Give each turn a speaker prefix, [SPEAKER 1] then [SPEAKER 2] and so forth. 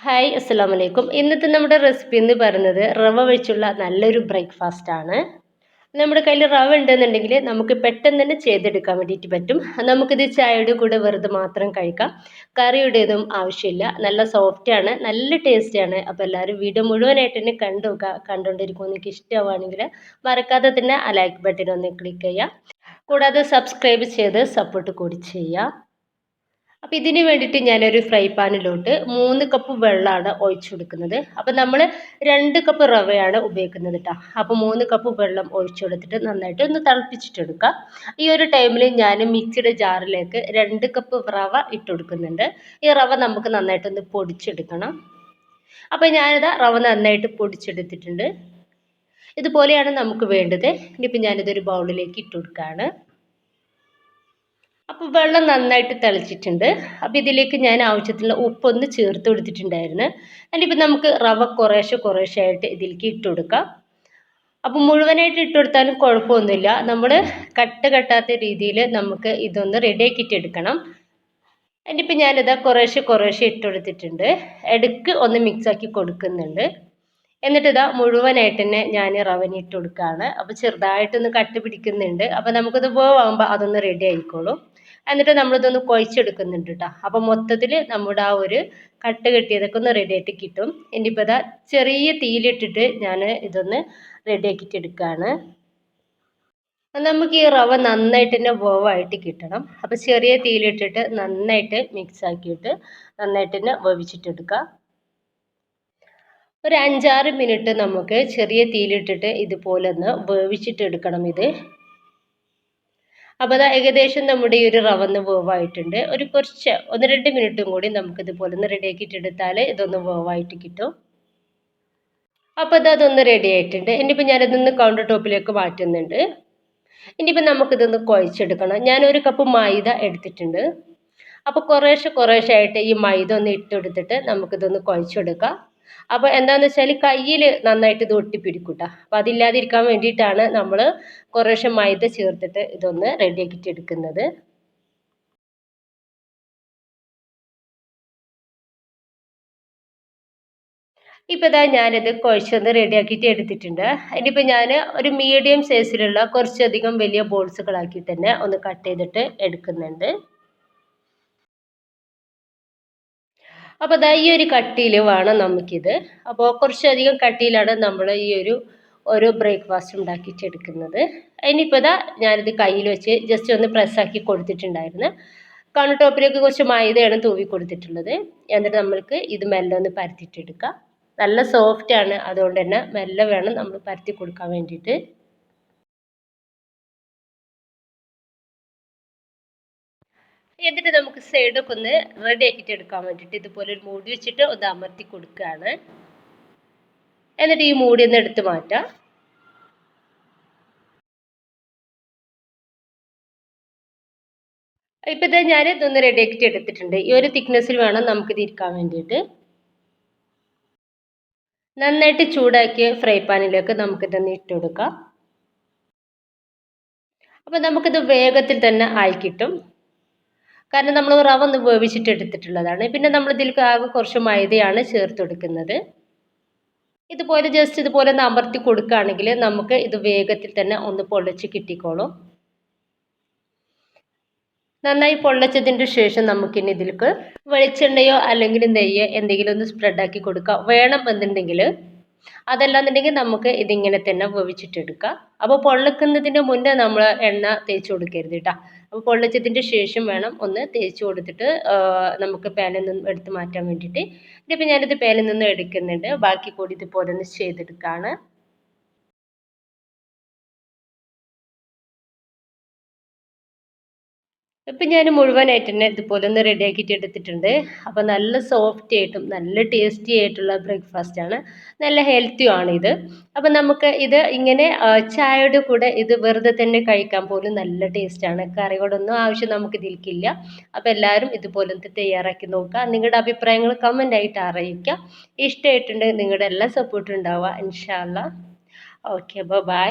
[SPEAKER 1] Hi അസ്സാം വലൈക്കും ഇന്നത്തെ നമ്മുടെ റെസിപ്പി എന്ന് പറയുന്നത് റവ വെച്ചുള്ള നല്ലൊരു ബ്രേക്ക്ഫാസ്റ്റ് ആണ്. നമ്മുടെ കയ്യിൽ റവ ഉണ്ടെന്നുണ്ടെങ്കിൽ നമുക്ക് പെട്ടെന്ന് തന്നെ ചെയ്തെടുക്കാൻ വേണ്ടിയിട്ട് പറ്റും. നമുക്കിത് ചായയുടെ കൂടെ വെറുതെ മാത്രം കഴിക്കാം. കറിയുടേതും ആവശ്യമില്ല. നല്ല സോഫ്റ്റ് ആണ് നല്ല ടേസ്റ്റ് ആണ്. അപ്പോൾ എല്ലാവരും വീഡിയോ മുഴുവനായിട്ട് തന്നെ കണ്ടു കണ്ടുകൊണ്ടിരിക്കും നിങ്ങൾക്ക് ഇഷ്ടമാണെങ്കിൽ മറക്കാതെ തന്നെ ആ ലൈക്ക് ബട്ടൺ ഒന്ന് ക്ലിക്ക് ചെയ്യുക. കൂടാതെ സബ്സ്ക്രൈബ് ചെയ്ത് സപ്പോർട്ട് കൂടി ചെയ്യുക. അപ്പോൾ ഇതിന് വേണ്ടിയിട്ട് ഞാനൊരു ഫ്രൈ പാനിലോട്ട് മൂന്ന് കപ്പ് വെള്ളമാണ് ഒഴിച്ചു കൊടുക്കുന്നത് അപ്പോൾ നമ്മൾ രണ്ട് കപ്പ് റവയാണ് ഉപയോഗിക്കുന്നത് കേട്ടോ അപ്പോൾ മൂന്ന് കപ്പ് വെള്ളം ഒഴിച്ചു കൊടുത്തിട്ട് നന്നായിട്ട് ഒന്ന് തിളപ്പിച്ചിട്ടെടുക്കുക ഈ ഒരു ടൈമിൽ ഞാൻ മിക്സിയുടെ ജാറിലേക്ക് രണ്ട് കപ്പ് റവ ഇട്ട് കൊടുക്കുന്നുണ്ട് ഈ റവ നമുക്ക് നന്നായിട്ടൊന്ന് പൊടിച്ചെടുക്കണം. അപ്പോൾ ഞാനിതാ റവ നന്നായിട്ട് പൊടിച്ചെടുത്തിട്ടുണ്ട്. ഇതുപോലെയാണ് നമുക്ക് വേണ്ടത്. ഇനിയിപ്പോൾ ഞാനിതൊരു ബൗളിലേക്ക് ഇട്ട് കൊടുക്കുകയാണ് അപ്പോൾ വെള്ളം നന്നായിട്ട് തിളച്ചിട്ടുണ്ട്. അപ്പോൾ ഇതിലേക്ക് ഞാൻ ആവശ്യത്തിനുള്ള ഉപ്പൊന്ന് ചേർത്ത് കൊടുത്തിട്ടുണ്ടായിരുന്നു. അതിനിപ്പോൾ നമുക്ക് റവ കുറേശ്ശെ കുറേശ്ശെ ആയിട്ട് ഇതിലേക്ക് ഇട്ട് കൊടുക്കാം. അപ്പോൾ മുഴുവനായിട്ട് ഇട്ട് കൊടുത്താലും കുഴപ്പമൊന്നുമില്ല. നമ്മൾ കട്ട് കെട്ടാത്ത രീതിയിൽ നമുക്ക് ഇതൊന്ന് റെഡിയാക്കിയിട്ട് എടുക്കണം. അതിനിപ്പോൾ ഞാനിതാ കുറേശ്ശെ കുറേശ്ശെ ഇട്ട് കൊടുത്തിട്ടുണ്ട്. ഇടയ്ക്ക് ഒന്ന് മിക്സാക്കി കൊടുക്കുന്നുണ്ട്. എന്നിട്ട് ഇതാ മുഴുവനായിട്ട് തന്നെ ഞാൻ റവന് ഇട്ട് കൊടുക്കുകയാണ്. അപ്പോൾ ചെറുതായിട്ടൊന്ന് കട്ട് പിടിക്കുന്നുണ്ട്. അപ്പോൾ നമുക്കത് വേവാകുമ്പോൾ അതൊന്ന് റെഡി ആയിക്കോളും. എന്നിട്ട് നമ്മളിതൊന്ന് കുഴച്ചെടുക്കുന്നുണ്ട് കേട്ടോ അപ്പോൾ മൊത്തത്തിൽ നമ്മുടെ ആ ഒരു കട്ട് കെട്ടിയതൊക്കെ ഒന്ന് റെഡി ആയിട്ട് കിട്ടും. ഇനിയിപ്പോൾ ഇതാ ചെറിയ തീയിലിട്ടിട്ട് ഞാൻ ഇതൊന്ന് റെഡി ആക്കിയിട്ട് എടുക്കുകയാണ് നമുക്ക് ഈ റവ നന്നായിട്ട് തന്നെ വേവായിട്ട് കിട്ടണം. അപ്പോൾ ചെറിയ തീയിലിട്ടിട്ട് നന്നായിട്ട് മിക്സ് ആക്കിയിട്ട് നന്നായിട്ട് തന്നെ വേവിച്ചിട്ടെടുക്കുക ഒരു അഞ്ചാറ് മിനിറ്റ് നമുക്ക് ചെറിയ തീയിലിട്ടിട്ട് ഇതുപോലെ ഒന്ന് വേവിച്ചിട്ടെടുക്കണം ഇത്. അപ്പോൾ അത് ഏകദേശം നമ്മുടെ ഈ ഒരു റവന്ന് വേവായിട്ടുണ്ട്. ഒരു കുറച്ച് ഒന്ന് രണ്ട് മിനിറ്റും കൂടി നമുക്ക് ഇതുപോലെ ഒന്ന് റെഡിയാക്കിയിട്ടെടുത്താൽ ഇതൊന്ന് വേവായിട്ട് കിട്ടും. അപ്പോൾ അത് അതൊന്ന് റെഡി ആയിട്ടുണ്ട്. ഇനിയിപ്പോൾ ഞാനതൊന്ന് കൗണ്ടർ ടോപ്പിലേക്ക് മാറ്റുന്നുണ്ട്. ഇനിയിപ്പോൾ നമുക്കിതൊന്ന് കുഴച്ചെടുക്കണം. ഞാനൊരു കപ്പ് മൈദ എടുത്തിട്ടുണ്ട്. അപ്പോൾ കുറേശ്ശെ കുറേശ്ശെ ആയിട്ട് ഈ മൈദ ഒന്ന് ഇട്ടെടുത്തിട്ട് നമുക്കിതൊന്ന് കുഴച്ചെടുക്കാം. അപ്പോൾ എന്താണെന്ന് വെച്ചാൽ കയ്യിൽ നന്നായിട്ട് ഇത് ഒട്ടിപ്പിടിക്കൂട്ട. കേട്ടോ അപ്പോൾ അതില്ലാതിരിക്കാൻ വേണ്ടിയിട്ടാണ് നമ്മൾ കുറേശ്ശെ മൈദ ചേർത്തിട്ട് ഇതൊന്ന് റെഡിയാക്കിയിട്ട് എടുക്കുന്നത്. ഇപ്പോൾ ഇതാ ഞാനിത് കുഴച്ചൊന്ന് റെഡിയാക്കിയിട്ട് എടുത്തിട്ടുണ്ട്. ഇനിയിപ്പോൾ ഞാൻ ഒരു മീഡിയം സൈസിലുള്ള കുറച്ചധികം വലിയ ബോൾസുകളാക്കി തന്നെ ഒന്ന് കട്ട് ചെയ്തിട്ട് എടുക്കുന്നുണ്ട്. അപ്പോൾ ദാ ഈ ഒരു കട്ടിയിൽ വേണം നമുക്കിത്. അപ്പോൾ കുറച്ചധികം കട്ടിയിലാണ് നമ്മൾ ഈ ഒരു ഓരോ ബ്രേക്ക്ഫാസ്റ്റ് ഉണ്ടാക്കിയിട്ടെടുക്കുന്നത്. ഇനിയിപ്പോൾ ഇതാ ഞാനിത് കയ്യിൽ വെച്ച് ജസ്റ്റ് ഒന്ന് പ്രസ്സാക്കി കൊടുത്തിട്ടുണ്ടായിരുന്നു. കൗണ്ടർ ടോപ്പിലേക്ക് കുറച്ച് മൈദയാണ് തൂവി കൊടുത്തിട്ടുള്ളത്. എന്നിട്ട് നമ്മൾക്ക് ഇത് മെല്ലെ ഒന്ന് പരത്തിയിട്ടെടുക്കാം. നല്ല സോഫ്റ്റ് ആണ്. അതുകൊണ്ട് തന്നെ മെല്ലെ വേണം നമ്മൾ പരത്തി കൊടുക്കാൻ വേണ്ടിയിട്ട്. എന്നിട്ട് നമുക്ക് സൈഡൊക്കെ ഒന്ന് റെഡി ആക്കിയിട്ട് എടുക്കാൻ വേണ്ടിയിട്ട് ഇതുപോലെ ഒരു മൂടി വെച്ചിട്ട് ഒന്ന് അമർത്തി കൊടുക്കുകയാണ്. എന്നിട്ട് ഈ മൂടി ഒന്ന് എടുത്ത് മാറ്റാം. ഇപ്പം ഇത് ഞാൻ ഇതൊന്ന് റെഡി ആക്കിയിട്ട് എടുത്തിട്ടുണ്ട്. ഈ ഒരു തിക്നെസ്സിൽ വേണം നമുക്കിത് ഇരിക്കാൻ വേണ്ടിയിട്ട്. നന്നായിട്ട് ചൂടാക്കിയ ഫ്രൈ പാനിലേക്ക് നമുക്കിതൊന്ന് ഇട്ട് കൊടുക്കാം. അപ്പോൾ നമുക്കിത് വേഗത്തിൽ തന്നെ ആയി കിട്ടും. കാരണം നമ്മൾ റവ ഒന്ന് വേവിച്ചിട്ട് എടുത്തിട്ടുള്ളതാണ്. പിന്നെ നമ്മൾ ഇതിലേക്ക് ആകെ കുറച്ച് മൈദയാണ് ചേർത്ത് കൊടുക്കുന്നത്. ഇതുപോലെ ജസ്റ്റ് ഇതുപോലെ ഒന്ന് അമർത്തി കൊടുക്കുകയാണെങ്കിൽ നമുക്ക് ഇത് വേഗത്തിൽ തന്നെ ഒന്ന് പൊള്ളിച്ച് കിട്ടിക്കോളും. നന്നായി പൊള്ളച്ചതിന്റെ ശേഷം നമുക്കിനി ഇതിലേക്ക് വെളിച്ചെണ്ണയോ അല്ലെങ്കിൽ നെയ്യോ എന്തെങ്കിലും ഒന്ന് സ്പ്രെഡാക്കി കൊടുക്കാം. വേണം എന്നുണ്ടെങ്കിൽ അതല്ലാന്നുണ്ടെങ്കിൽ നമുക്ക് ഇതിങ്ങനെ തന്നെ വേവിച്ചിട്ടെടുക്കാം. അപ്പോൾ പൊള്ളിക്കുന്നതിന് മുന്നേ നമ്മൾ എണ്ണ തേച്ച് കൊടുക്കരുത് കേട്ടോ അപ്പോൾ പൊള്ളിച്ചതിന്റെ ശേഷം വേണം ഒന്ന് തേച്ച് കൊടുത്തിട്ട് നമുക്ക് പാനിൽ നിന്ന് എടുത്ത് മാറ്റാൻ വേണ്ടിയിട്ട്. ഇതിപ്പോൾ ഞാനിത് പാനിൽ നിന്ന് എടുക്കുന്നുണ്ട്. ബാക്കി കൂടി ഇതുപോലെ ഒന്ന് ചെയ്തെടുക്കുകയാണ് ഇപ്പം ഞാൻ മുഴുവനായിട്ട് തന്നെ ഇതുപോലെ ഒന്ന് റെഡിയാക്കിയിട്ട് എടുത്തിട്ടുണ്ട്. അപ്പോൾ നല്ല സോഫ്റ്റ് ആയിട്ടും നല്ല ടേസ്റ്റി ആയിട്ടുള്ള ബ്രേക്ക്ഫാസ്റ്റ് ആണ്. നല്ല ഹെൽത്തിയും ആണ് ഇത്. അപ്പോൾ നമുക്ക് ഇത് ഇങ്ങനെ ചായയുടെ കൂടെ ഇത് വെറുതെ തന്നെ കഴിക്കാൻ പോലും നല്ല ടേസ്റ്റാണ് കറികളൊന്നും ആവശ്യം നമുക്ക് ഇതിൽക്കില്ല. അപ്പോൾ എല്ലാവരും ഇതുപോലത്തെ തയ്യാറാക്കി നോക്കുക. നിങ്ങളുടെ അഭിപ്രായങ്ങൾ കമന്റായിട്ട് അറിയിക്കുക. ഇഷ്ടമായിട്ടുണ്ടെങ്കിൽ നിങ്ങളുടെ എല്ലാ സപ്പോർട്ടും ഉണ്ടാവുക. ഇൻഷാല്ല ഓക്കെ ബൈ